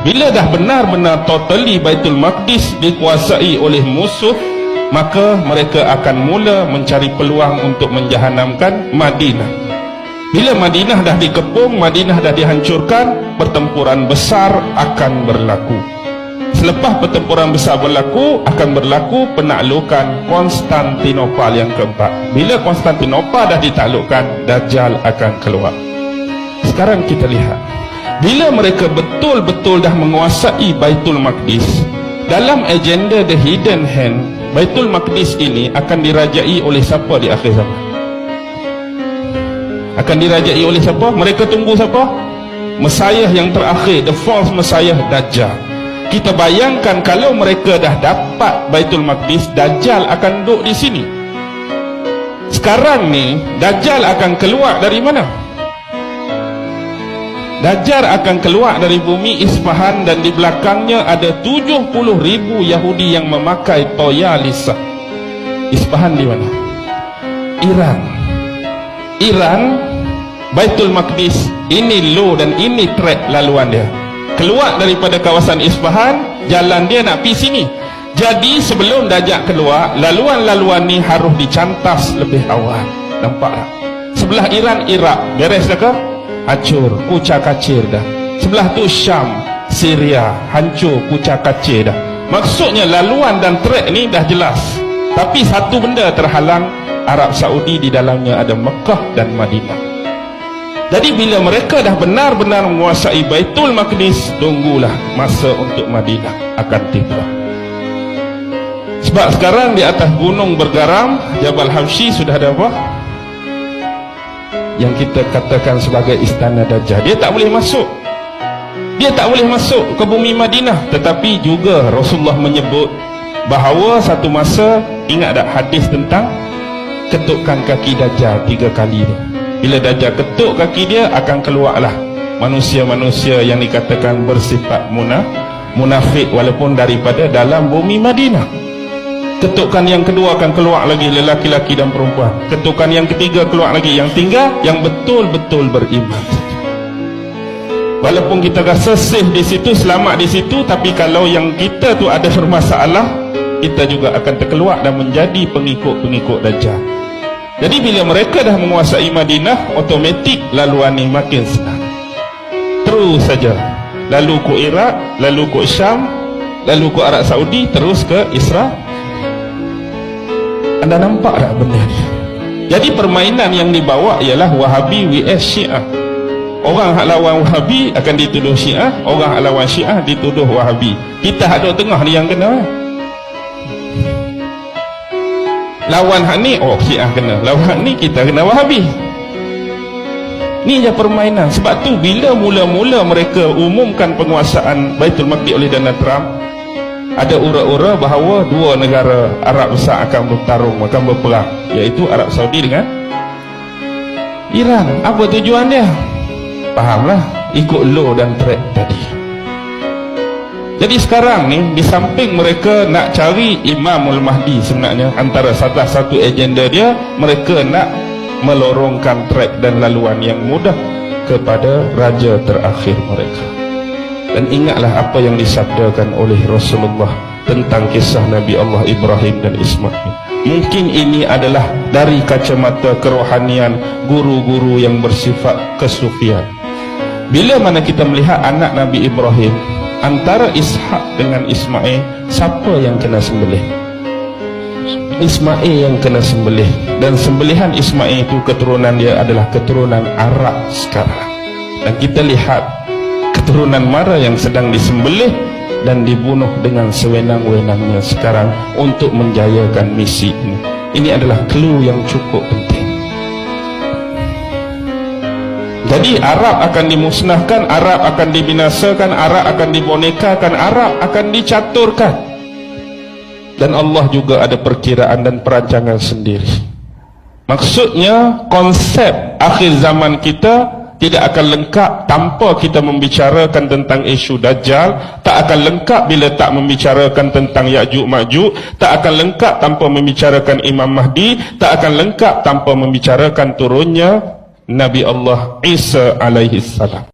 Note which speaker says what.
Speaker 1: bila dah benar-benar totally Baitul Maqdis dikuasai oleh musuh maka mereka akan mula mencari peluang untuk menjahanamkan Madinah. Bila Madinah dah dikepung Madinah dah dihancurkan pertempuran besar akan berlaku. Selepas pertempuran besar berlaku akan berlaku penaklukan Konstantinopel yang keempat. Bila Konstantinopel dah ditaklukkan Dajjal akan keluar. Sekarang kita lihat bila mereka betul-betul dah menguasai Baitul Maqdis dalam agenda the hidden hand Baitul Maqdis ini akan dirajai oleh siapa di akhir zaman? Akan dirajai oleh siapa? Mereka tunggu siapa? Messiah yang terakhir the false Messiah Dajjal. Kita bayangkan kalau mereka dah dapat Baitul Maqdis Dajjal akan duduk di sini. Sekarang ni Dajjal akan keluar dari mana Dajjal akan keluar dari bumi Isfahan dan di belakangnya ada 70 ribu Yahudi yang memakai toya lisa. Isfahan di mana? Iran. Iran, Baitul Maqdis, ini low dan ini track laluan dia. Keluar daripada kawasan Isfahan, jalan dia nak pergi sini. Jadi sebelum Dajjal keluar, laluan-laluan ni harus dicantas lebih awal. Nampak tak? Sebelah Iran, Iraq. Beres dah ke? Hancur kucak kacir dah. Sebelah tu Syam Syria hancur kucak kacir dah. Maksudnya laluan dan trek ni dah jelas. Tapi satu benda terhalang Arab Saudi di dalamnya ada Mekah dan Madinah. Jadi bila mereka dah benar-benar menguasai Baitul Maqdis tunggulah masa untuk Madinah akan tiba. Sebab sekarang di atas gunung bergaram Jabal Hamshi sudah ada apa? Yang kita katakan sebagai istana Dajjal. Dia tak boleh masuk. Dia tak boleh masuk ke bumi Madinah. Tetapi juga Rasulullah menyebut bahawa satu masa ingat tak hadis tentang ketukkan kaki Dajjal tiga kali tu? Bila Dajjal ketuk kaki dia akan keluarlah manusia-manusia yang dikatakan bersifat munaf munafik walaupun daripada dalam bumi Madinah ketukan yang kedua akan keluar lagi lelaki-lelaki dan perempuan. Ketukan yang ketiga keluar lagi. Yang tinggal yang betul-betul beriman. Walaupun kita rasa safe di situ selamat di situ tapi kalau yang kita tu ada bermasalah kita juga akan terkeluar dan menjadi pengikut-pengikut Dajjal. Jadi bila mereka dah menguasai Madinah otomatik laluan ni makin senang. Terus saja. Lalu ke Iraq lalu ke Syam lalu ke Arab Saudi terus ke Israel anda nampak tak benda ni? Jadi permainan yang dibawa ialah Wahabi vs Syiah. Orang hak lawan Wahabi akan dituduh Syiah, orang hak lawan Syiah dituduh Wahabi. Kita hak duduk tengah ni yang kena. Eh? Lawan hak ni, oh Syiah kena. Lawan hak ni kita kena Wahabi. Ni je permainan. Sebab tu bila mula-mula mereka umumkan penguasaan Baitul Maqdis oleh Donald Trump, ada ura-ura bahawa dua negara Arab besar akan bertarung akan berperang iaitu Arab Saudi dengan Iran. Apa tujuan dia? Fahamlah ikut law dan track tadi. Jadi sekarang ni di samping mereka nak cari Imamul Mahdi sebenarnya antara salah satu agenda dia mereka nak melorongkan track dan laluan yang mudah kepada raja terakhir mereka dan ingatlah apa yang disabdakan oleh Rasulullah tentang kisah Nabi Allah Ibrahim dan Ismail. Mungkin ini adalah dari kacamata kerohanian guru-guru yang bersifat kesufian. Bila mana kita melihat anak Nabi Ibrahim antara Ishak dengan Ismail siapa yang kena sembelih? Ismail yang kena sembelih. Dan sembelihan Ismail itu keturunan dia adalah keturunan Arab sekarang. Dan kita lihat keturunan Mara yang sedang disembelih dan dibunuh dengan sewenang-wenangnya sekarang untuk menjayakan misi ini. Ini adalah clue yang cukup penting. Jadi Arab akan dimusnahkan, Arab akan dibinasakan, Arab akan dibonekakan, Arab akan dicaturkan. Dan Allah juga ada perkiraan dan perancangan sendiri. Maksudnya konsep akhir zaman kita tidak akan lengkap tanpa kita membicarakan tentang isu Dajjal. Tak akan lengkap bila tak membicarakan tentang Ya'juj Ma'juj. Tak akan lengkap tanpa membicarakan Imam Mahdi. Tak akan lengkap tanpa membicarakan turunnya Nabi Allah Isa alaihi salam